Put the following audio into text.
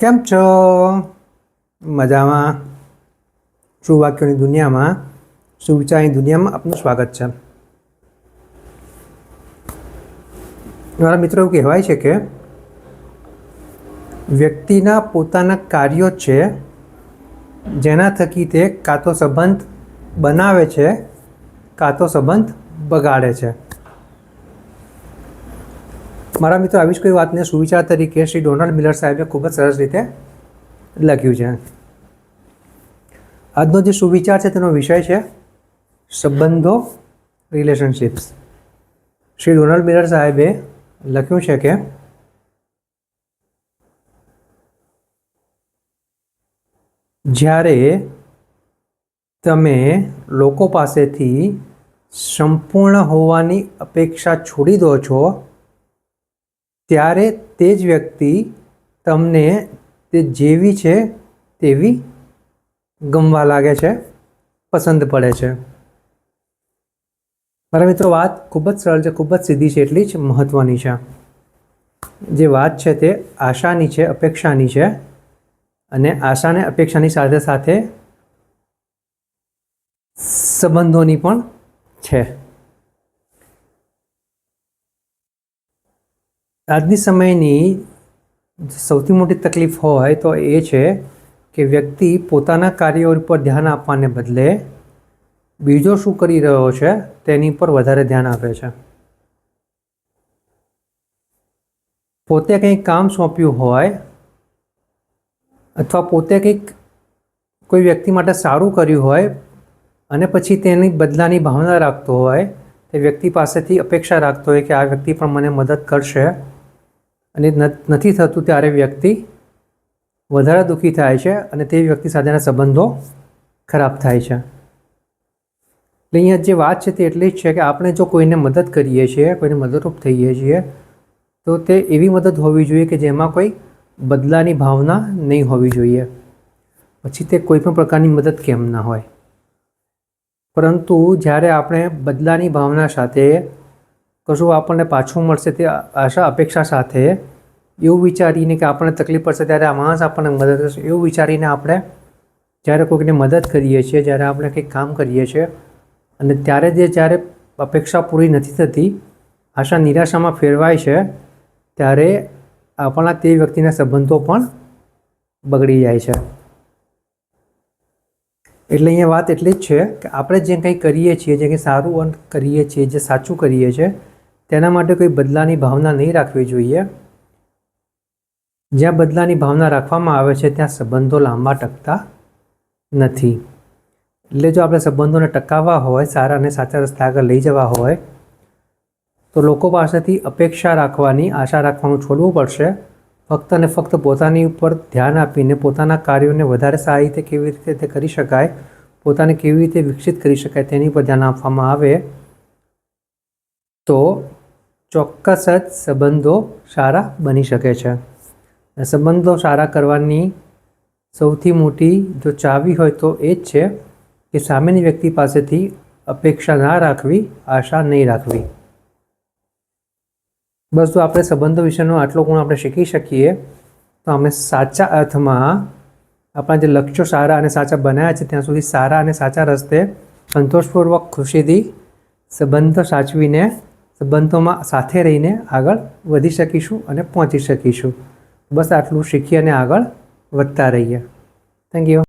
કેમ છો? મજામાં. સુવાક્યોની દુનિયામાં સુવિચારની દુનિયામાં આપનું સ્વાગત છે? મારા મિત્રો, એવું કહેવાય છે કે વ્યક્તિના પોતાના કાર્યો છે, જેના થકી તે કાં તો સંબંધ બનાવે છે, કાં તો સંબંધ બગાડે છે. મારા મિત્રો આવી જ કોઈ વાતને સુવિચાર તરીકે શ્રી ડોનાલ્ડ મિલર સાહેબે ખૂબ જ સરસ રીતે લખ્યું છે. આજનો જે સુવિચાર છે તેનો વિષય છે સંબંધો રિલેશનશિપ્સ શ્રી ડોનાલ્ડ મિલર સાહેબે લખ્યું છે કે જ્યારે તમે લોકો પાસેથી સંપૂર્ણ હોવાની અપેક્ષા છોડી દો છો ત્યારે તે જ વ્યક્તિ તમને તે જેવી છે તેવી ગમવા લાગે છે, પસંદ પડે છે. મારા મિત્રો, વાત ખૂબ જ સરળ છે, ખૂબ જ સીધી છે, એટલી જ મહત્ત્વની છે. જે વાત છે તે આશાની છે, અપેક્ષાની છે અને આશાને અપેક્ષાની સાથે સાથે સંબંધોની પણ છે. આજની સમયની સૌથી મોટી તકલીફ હોય તો એ છે કે વ્યક્તિ પોતાના કાર્યો ઉપર ધ્યાન આપવાને બદલે બીજો શું કરી રહ્યો છે તેની પર વધારે ધ્યાન આપે છે. પોતે કંઈક કામ સોંપ્યું હોય અથવા પોતે કંઈક કોઈ વ્યક્તિ માટે સારું કર્યું હોય અને પછી તેની બદલાની ભાવના રાખતો હોય, તે વ્યક્તિ પાસેથી અપેક્ષા રાખતો હોય કે આ વ્યક્તિ પણ મને મદદ કરશે અને નથી થતું ત્યારે વ્યક્તિ વધારે દુઃખી થાય છે અને તે વ્યક્તિ સાથેના સંબંધો ખરાબ થાય છે. એટલે અહીંયા જે વાત છે તે એટલી જ છે કે આપણે જો કોઈને મદદ કરીએ છીએ, કોઈને મદદરૂપ થઈએ છીએ, તો તે એવી મદદ હોવી જોઈએ કે જેમાં કોઈ બદલાની ભાવના નહીં હોવી જોઈએ. પછી તે કોઈ પણ પ્રકારની મદદ કેમ ના હોય. પરંતુ જ્યારે આપણે બદલાની ભાવના સાથે કશું આપણને પાછું મળશે તે આશા, અપેક્ષા સાથે એવું વિચારીને કે આપણને તકલીફ પડશે ત્યારે આ માણસ આપણને મદદ કરશે. એવું વિચારીને આપણે જ્યારે કોઈકને મદદ કરીએ છીએ, જ્યારે આપણે કંઈક કામ કરીએ છીએ અને ત્યારે જે જ્યારે અપેક્ષા પૂરી નથી થતી, આશા નિરાશામાં ફેરવાય છે, ત્યારે આપણા તે વ્યક્તિના સંબંધો પણ બગડી જાય છે. એટલે અહીંયા વાત એટલી જ છે કે આપણે જે કંઈ કરીએ છીએ, જે કંઈ સારું કરીએ છીએ, જે સાચું કરીએ છીએ તેના માટે કોઈ બદલાની ભાવના નહીં રાખવી જોઈએ. જ્યાં બદલાની ભાવના રાખવામાં આવે છે, ત્યાં સંબંધો લાંબા ટકતા નથી. એટલે જો આપણે સંબંધોને ટકાવવા હોય, સારા અને સાચા રસ્તા આગળ લઈ જવા હોય, તો લોકો પાસેથી અપેક્ષા રાખવાની, આશા રાખવાનું છોડવું પડશે. ફક્ત અને ફક્ત પોતાની ઉપર ધ્યાન આપીને પોતાના કાર્યોને વધારે સારી રીતે કેવી રીતે તે કરી શકાય, પોતાને કેવી રીતે વિકસિત કરી શકાય તેની પર ધ્યાન આપવામાં આવે, તો ચોક્કસ જ સંબંધો સારા બની શકે છે. સંબંધો સારા કરવાની સૌથી મોટી જો ચાવી હોય તો એ જ છે કે સામેની વ્યક્તિ પાસેથી અપેક્ષા ના રાખવી, આશા નહીં રાખવી. બસ જો આપણે સંબંધો વિશેનો આટલો ગુણ આપણે શીખી શકીએ, તો અમે સાચા અર્થમાં આપણા જે લક્ષ્યો સારા અને સાચા બનાવ્યા છે, ત્યાં સુધી સારા અને સાચા રસ્તે સંતોષપૂર્વક ખુશીથી સંબંધો સાચવીને સંબંધોમાં સાથે રહીને આગળ વધી શકીશું અને પહોંચી શકીશું. બસ આટલું શીખી અને આગળ વધતા રહીએ. Thank you